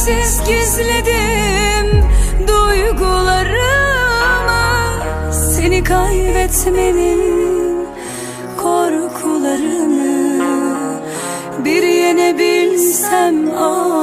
Çaresiz gizledim duygularımı. Seni kaybetmenin korkularını Bir yenebilsem ah